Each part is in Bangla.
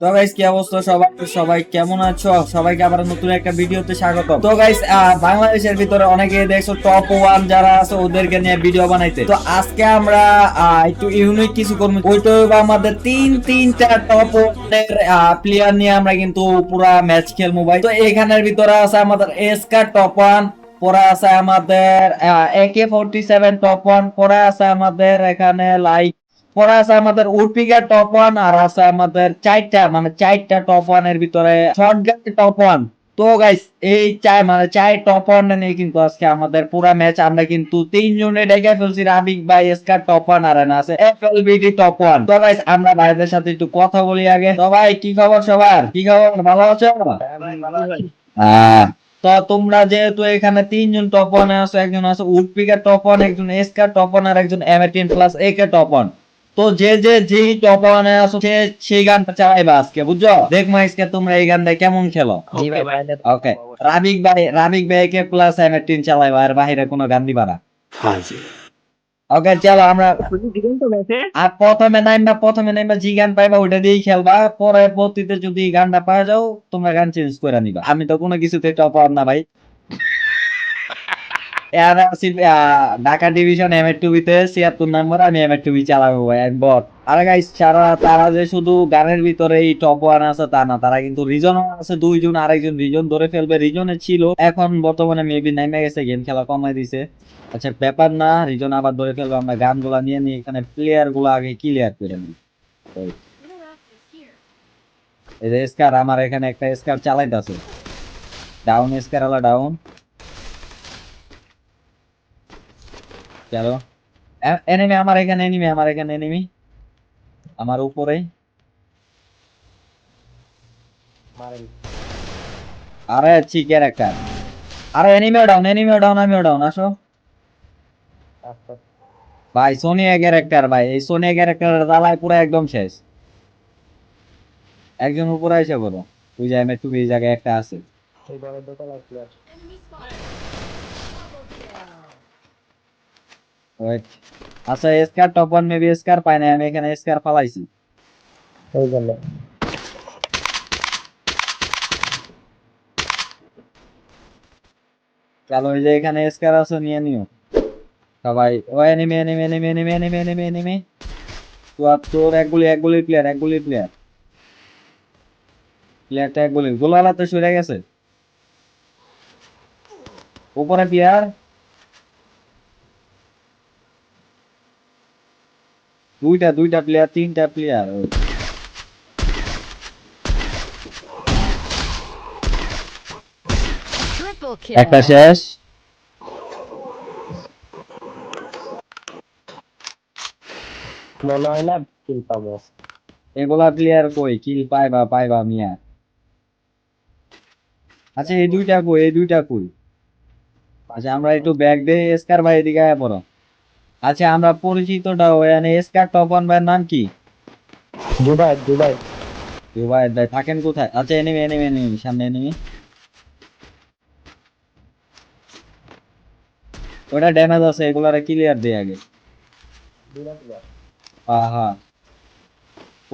তো গাইস কি অবস্থা? সবাই সবাই কেমন আছো? সবাইকে আবার নতুন একটা ভিডিওতে স্বাগত তো গাইস বাংলাদেশের ভিতরে অনেকে দেখছ টপ ওয়ান যারা আছে, ওদেরকে নিয়ে ভিডিও বানাইতে। তো আজকে আমরা একটু ইউনিক কিছু করব। ওইটা আমাদের তিন তিনটা টপ ওয়ানের প্লেয়ার নিয়ে আমরা কিন্তু পুরা ম্যাচ খেলব ভাই। তো এখানের ভিতরে আছে আমাদের এসকা টপ ওয়ান পরে আছে আমাদের একে ফোরটি সেভেন টপ ওয়ান পরে আছে আমাদের এখানে লাইক পরে আছে আমাদের উডপিকার টপ ওয়ান আর আছে আমাদের চারটা মানে চারটা টপ ওয়ানের ভিতরে শর্টগান টপ ওয়ান তো গাইস এই চার মানে চার টপ ওয়ান নিয়ে কিন্তু আজকে আমাদের পুরা ম্যাচ আমরা কিন্তু তিনজনে ডেকে ফেলছি রাবিক ভাই এসকার টপ ওয়ান আর আছে এফএলবিডি টপ ওয়ান তো গাইস আমরা ভাইদের সাথে একটু কথা বলি আগে। তো ভাই কি খবর সবার? কি খবর? ভালো আছো? হ্যাঁ তো তোমরা যেহেতু এখানে তিনজন টপ ওয়ানে আছো একজন আছে উডপিকার টপ ওয়ান একজন এসকার টপ ওয়ান আর একজন M eighteen plus AK top one তো যে যে যে টপ ওয়ানে আছো সে সেই গানটা চালাইবা আজকে বুঝছ? দেখব আজকে তোমরা এই গানটা কেমন খেলো। ওকে রাবিক ভাই রাবিক ভাই একে প্লাস এমএটিন চালাইবা আর বাইরে কোনো গান দিবা না। ওকে চলো আমরা আর প্রথমে নাইমবা প্রথমে নাইমবা জি গান পাইবা ওটা দিয়েই খেলবা। পরে পরবর্তীতে যদি গানটা পাওয়া যাও তোমরা গান চেঞ্জ করে নিবা। আমি তো কোনো কিছুতে টপ আর না ভাই। ঢাকা ডিভিশন এম এর টুবিতে ছিয়াত্তর নম্বর আমি এম এর টুবি চালাবো আরে গাইস তারা যে শুধু গানের ভিতরে এই টপ ওয়ান আছে তা না, তারা কিন্তু রিজন আছে, দুইজন আরেকজন রিজন ধরে ফেলবে। রিজনে ছিল, এখন বর্তমানে মেবি নাইমে গেছে গেম খেলা কমাই দিছে। আচ্ছা ব্যাপার না রিজন আবার ধরে ফেলব, আমরা গানগুলা নিয়ে নিই, এখানে প্লেয়ারগুলো আগে ক্লিয়ার করে নিই। এই যে স্কার আমার এখানে একটা স্কার চালাইতেছে ডাউন স্কার আলা ডাউন চলো এনিমি আমার এখানে এনিমি আমার এখানে এনিমি আমার উপরে। আরে ঠিক ক্যারেক্টার আরে এনিমিও ডাউন এনিমিও ডাউন আমিও ডাউন আসো। ভাই সোনিয়া ক্যারেক্টার ভাই এই সোনিয়া ক্যারেক্টার জ্বালায় পুরো একদম শেষ। একজন উপরে এসে বলো তুই যাই আমি তুমি এই জায়গায় একটা আছে। আচ্ছা scar top one maybe scar পাই না আমি এখানে স্কার ফালাইছি। চলো ওই যে এখানে স্কার আছে নিয়ে নিও। সবাই ও enemy enemy enemy enemy enemy enemy enemy চুয়াত্তর এক গুলি এক গুলি প্লেয়ার এক গুলি প্লেয়ার প্লেয়ারটা এক গুলি গোলালা তো সরে গেছে। উপরে প্লেয়ার দুইটা দুইটা প্লেয়ার তিনটা প্লেয়ার. একটা শেষ। মনে হয় না কিল পাবো। এগুলা প্লেয়ার কই? কিল পাইবা পাইবা মিয়া। আচ্ছা এই দুইটা কই? এই দুইটা কই? আচ্ছা আমরা একটু ব্যাগ দেই এসকার ভাই এদিকে আয় পড়ো। আচ্ছা আমরা পরিচিতটা ওখানে এসকার টপন ভাইয়ের নাম কি? Dubai Dubai. ভাই ভাই থাকেন কোথায়? আচ্ছা এনিমি এনিমি এনিমি সামনে এনিমি ওটা ড্যামেজ আছে এগুলারে ক্লিয়ার দে আগে। হ্যাঁ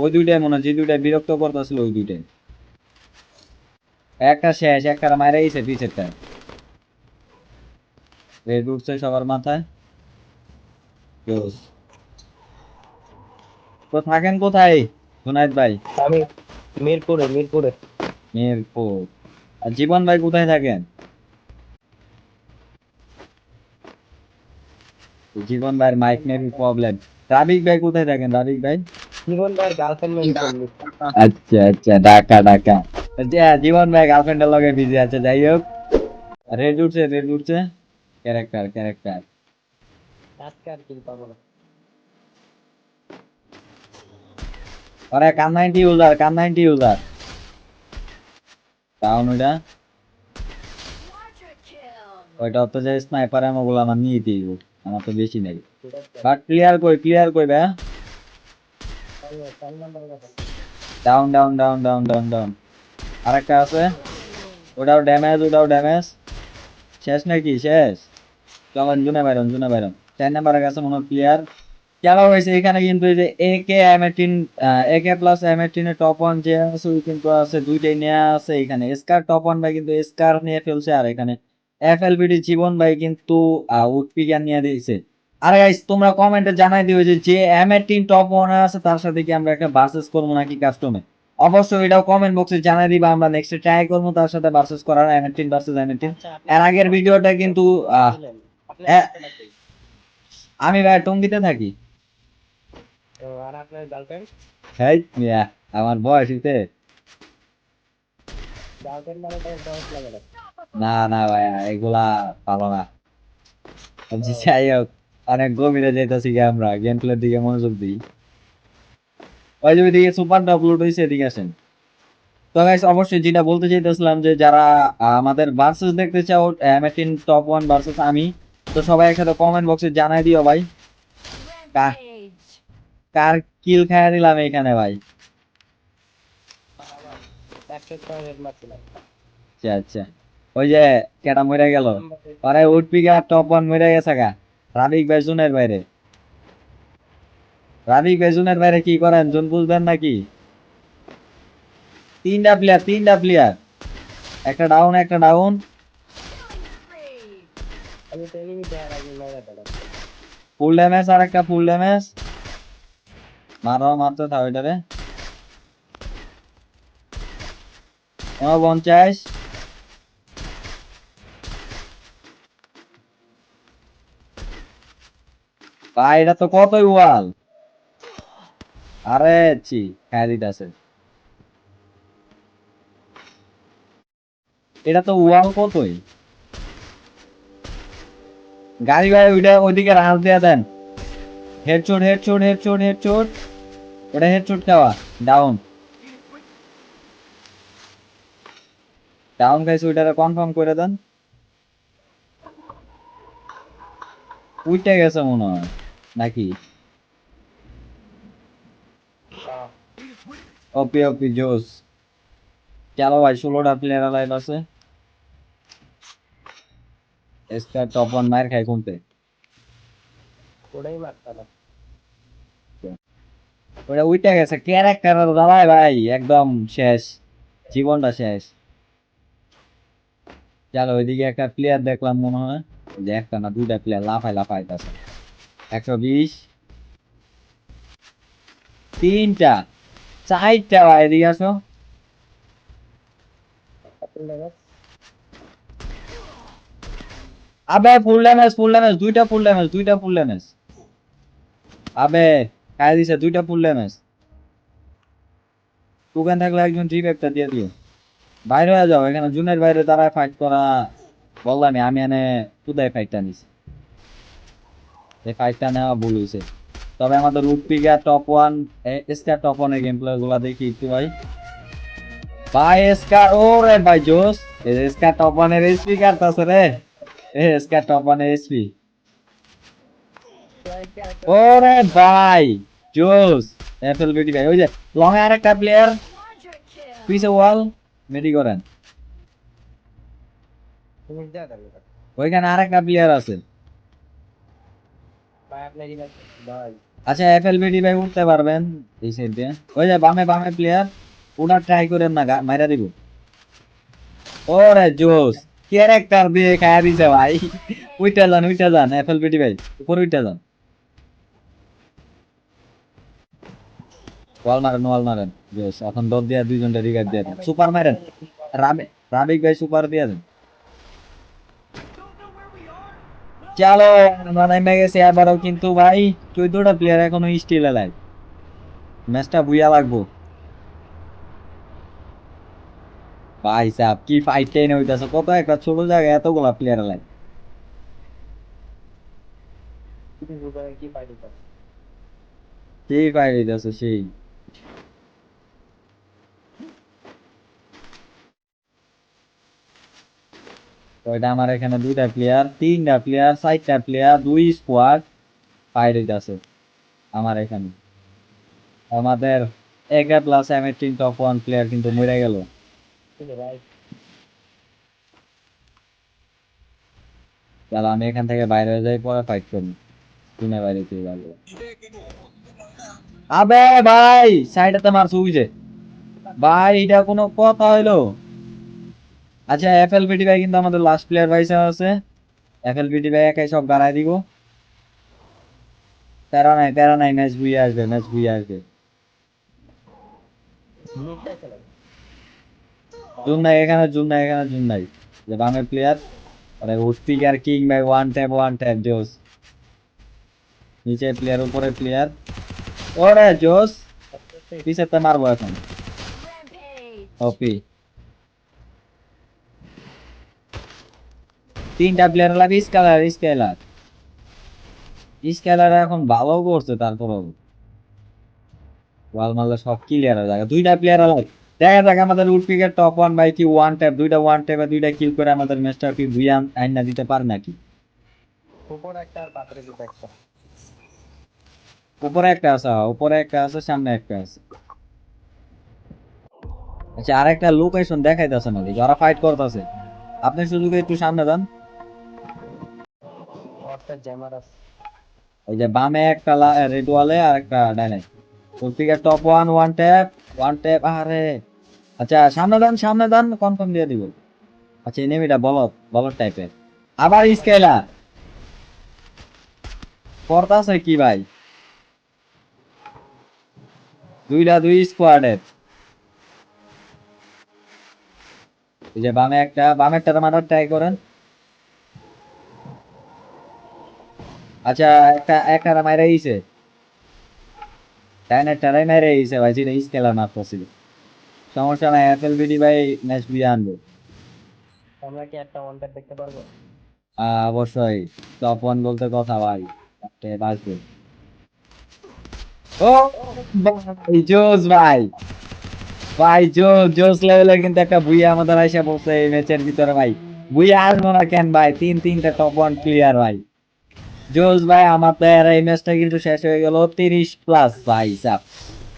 ওই দুইটাই মনে হচ্ছে দুইটা বিরক্ত করতেছিল ওই দুইটাই। একটা শেষ একটা মারে গেছে পিছেরটা রেড উঠছে সবার মাথায়. তো থাকেন কোথায়? জুনাইদ ভাই? আমি মিরপুরে মিরপুরে। মিরপুর। আর জীবন ভাই কোথায় থাকেন? জীবন ভাইয়ের মাইক মেবি প্রবলেম রাবিক ভাই কোথায় থাকেন? রাবিক ভাই? জীবন ভাই গার্লফ্রেন্ড মেন আচ্ছা আচ্ছা ঢাকা ঢাকা। আচ্ছা, জীবন ভাই গার্লফ্রেন্ডের লগে বিজি আছে যাই হোক। রেড উঠছে রেড উঠছে। ক্যারেক্টার ক্যারেক্টার আজকে আর পাবো না। আরে কান নাইনটি ইউজার কান নাইনটি ইউজার ওইটা ওইটা অত যে স্নাইপার আমগুলো আমার নিয়ে আমার তো বেশি নেই। বাট ক্লিয়ার কই ক্লিয়ার কই ভাই down down down down down down আরেকটা আছে। ওটাও ড্যামেজ ওটাও ড্যামেজ শেষ নাকি? শেষ। চলেন জুনে বাইরন জুনে বাইরন। চার নাম্বারের কাছে মনে ক্লিয়ার খেলা হয়েছে এখানে কিন্তু এই যে A K M eighteen A K plus M এইটিনের top one যে আছে কিন্তু আছে দুইটাই নেওয়া আছে এখানে। স্কার টপ ওয়ান ভাই কিন্তু স্কার নিয়ে ফেলছে আর এখানে। এফ এল বিডি জীবন ভাই কিন্তু উডপিকার নিয়ে দিয়েছে। আর গাইস তোমরা কমেন্টে জানাই দিও যে যে এম এইটিন টপ ওয়ান আছে তার সাথে কি আমরা একটা ভার্সেস করব নাকি কাস্টমে অবশ্যই এটাও কমেন্ট বক্সে জানাই দিবা আমরা নেক্সট ট্রাই করব তার সাথে ভার্সেস করার M eighteen versus M eighteen এর আগের ভিডিওটা কিন্তু এ- আমি ভাই টঙ্গিতে থাকি। তো আর আপনার গার্লফ্রেন্ড হেই মিয়া আমার বয়স হইতে গার্লফ্রেন্ড মানে তো দশ লাগে না। না না ভাই এগুলা ভালো না। আমি যাই হোক অনেক গভীরে যাইতেছি কি আমরা গেম প্লের দিকে মনোযোগ দিই। ওই যে ওইদিকে সুপার আপলোড হয়েছে এদিকে আসেন। তো গাইস অবশ্যই যেটা বলতে চাইতেছিলাম যে যারা আমাদের ভার্সেস দেখতে চাও এমএটিন টপ ওয়ান ভার্সেস আমি তো সবাই একসাথে কমেন্ট বক্সে জানাই দিও ভাই। কার কিল খাইয়া দিলাম এখানে ভাই। আচ্ছা আচ্ছা। ওই যে কেটা মরে গেল? আরে উঠপিকা টপ ওয়ান মরে গেছে গা। রাবিক বেজুনের বাইরে। রাবিক বেজুনের বাইরে কি করেন? জুন বুঝবেন নাকি? তিনটা প্লেয়ার তিনটা প্লেয়ার একটা ডাউন একটা ডাউন. ফুল ড্যামেজ আর একটা ফুল ড্যামেজ মারো মারতে এটারে উনপঞ্চাশ ভাই, এটা তো কতই ওয়াল আরে চি খাই দিতেছে। এটা তো ওয়াল কতই? গাড়ি ভাই ওইটা ওইদিকে রাজ দিয়ে দেন। হেডশট হেডশট হেডশট হেডশট ওটা হেডশট খাওয়া ডাউন ডাউন গাইস ওইটা কনফার্ম করে দেন। উইটে গেছে মনে হয় নাকি? ওপি ওপি জোস। চলো ভাই ষোলোটা প্লেয়ার লাইভ আছে? এসকার টপ ওয়ান মায়ের খাই কমতে ওটাই মারতাম ওটা উইটে গেছে ক্যারেক্টার দাঁড়ায় ভাই একদম শেষ জীবনটা শেষ চলো ওইদিকে একটা প্লেয়ার দেখলাম মনে হয় যে একটা না দুইটা প্লেয়ার লাফাই লাফাই আছে একশো বিশ তিনটা চারটা ভাই এদিকে আসো আবে ফুল ড্যামেজ ফুল ড্যামেজ দুইটা ফুল ড্যামেজ দুইটা ফুল ড্যামেজ আবে খাই দিছে, দুইটা ফুল ড্যামেজ টুকেন থাকলে একজন ট্রিপ একটা দিয়ে দিও। বাইরে হয়ে যাও, এখানে জুনের বাইরে তারা ফাইট করা। বললামই, আমি এনে কোথায় ফাইটটা নিছি। এই ফাইটটা নেওয়া ভুল হয়েছে তবে আমাদের রুটপিকা টপ ওয়ান স্কার টপ ওয়ানের গেম প্লে গুলা দেখি একটু ভাই। ভাই স্কার ও রে ভাই জোস স্কার টপ ওয়ানের এসপি কাটতাছে রে। স্কার টপ ওয়ানের এসপি ওরে ভাই জোস এফএল বিটি ভাই ওই যে লং এর একটা প্লেয়ার. পিছে ওয়াল মেডি করেন ওইখানে আরেকটা প্লেয়ার আছে। আচ্ছা এফএল বিটি ভাই উঠতে পারবেন এই সাইড ওই যে, বামে বামে প্লেয়ার ওটা ট্রাই করেন না মাইরা দিব। ওরে জোস ক্যারেক্টার দিয়ে খায়া দিছে ভাই। উইটা যান উইটা যান এফএল বিটি ভাই উপর উইটা যান ওয়াল মারেন ওয়াল মারেন। বেশ, এখন দল দিয়া দুইজনটা রিগার দিয়ে দেন। সুপার মারেন। রাবে, রাবিক ভাই সুপার দিয়ে দেন। চলো, আমরা নেমে গেছি এবারও কিন্তু ভাই। চোদ্দটা প্লেয়ার এখনও স্টিল এলাইভ ম্যাচটা বুইয়া লাগবো। ভাই সাহেব কি ফাইট টেনে হইতাছে কত একটা ছোট জায়গায় এতগুলা প্লেয়ার বুঝাবে কি ফাইট হইতাছে? সেই? তো এটা আমার এখানে দুইটা প্লেয়ার তিনটা প্লেয়ার চারটা প্লেয়ার দুই স্কোয়াড ফাইট হইতাছে আমার এখানে। আমাদের এগারো plus M eighteen top one player কিন্তু মরে গেল। ঠিক আছে ভাই চলো আমি এখান থেকে বাইরে যাই, পরে ফাইট করি শুনে বাইরে তুই বাইরে আবে ভাই সাইডেতে মার সুইছে ভাই, এটা কোনো কথা হইল? আচ্ছা এফএলপিটি ভাই কিন্তু আমাদের লাস্ট প্লেয়ার ভাই আছে। এফএলপিটি ভাই একাই সব গাড়াই দিব। তেরা নাই তেরা নাই ম্যাচ বুয়ে আসবে ম্যাচ বুয়ে আসবে। জুন নাই, এখানে জুন নাই, এখানে জুন নাই। যে বাংলা প্লেয়ার আরে স্পিকার কিং ভাই ওয়ান ট্যাপ ওয়ান ট্যাপ জোস। নিচে প্লেয়ার উপরে প্লেয়ার ওরে, জোস! পিছেতে মারবো এখন. ওপি তিনটা প্লেয়ার লাগবে স্কেলার স্কেলার স্কেলার এখন ভালো করছে, তারপরও। ওয়াল মারলে সব ক্লিয়ার হয়ে যাবে দুইটা প্লেয়ার আলাদা দেখা যাক আমাদের উডপিকের টপ ওয়ান বাই কি ওয়ান ট্যাপ দুইটা ওয়ান ট্যাপে দুইটা কিল করে আমাদের ম্যাচটা কি দুই আইন না দিতে পারে নাকি? উপর একটা আর পাত্রে দুটো একটা। উপরে একটা আছে হ্যাঁ, উপরে একটা আছে সামনে একটা আছে। আচ্ছা আরেকটা লোকেশন দেখাইতেছে না দেখি, ওরা ফাইট করতেছে আপনি শুধু একটু সামনে একটা আছে। ওই যে বামে একটা রেড ওয়ালে আর একটা ডাইনে top one one tap one tap আরে আচ্ছা সামনে দেন সামনে দেন কনফার্ম দিয়ে দিব। আচ্ছা টাইপের আবার স্কেলার পড়তাছে কি ভাই? দুইটা, দুই স্কোয়াডের যে বামে একটা বামেরটা মারার ট্রাই করেন। আচ্ছা একটা একটা মাইরা দিয়েছে মাইরা দিয়েছে ভাই যেটা স্কেলার মারতেছিল সমস্যা নাই এফএল বিডি ভাই ম্যাচ বিয়ে আনব। আমরা কি একটা দেখতে পারব? অবশ্যই। টপ ওয়ান বলতে কথা ভাই একটা বাঁচবে ও ভাই জোস ভাই। ভাই জোস জোস লেভেলের কিন্তু একটা বুইয়া আমাদের আইসা বলছে এই ম্যাচের ভিতরে ভাই। বুইয়া আসব না কেন ভাই? তিন তিনটা টপ ওয়ান প্লেয়ার ভাই। জোস ভাই, আমার তো এর এই ম্যাচটা কিন্তু শেষ হয়ে গেল তিরিশ প্লাস ভাই সাপ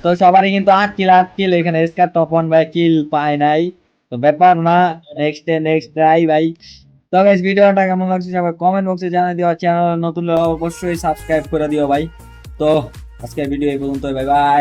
তো সবারই কিন্তু আট কিল আট কিল এখানে স্কার ওয়ান ভাই কিল পায় নাই। তো ব্যাপার না নেক্সট ডে নেক্সট ট্রাই ভাই। তো গাইস ভিডিওটা কেমন লাগছে সবাই কমেন্ট বক্সে জানিয়ে দিও চ্যানেল নতুন অবশ্যই সাবস্ক্রাইব করে দিও ভাই। তো আজকের ভিডিও এই পর্যন্ত বাই বাই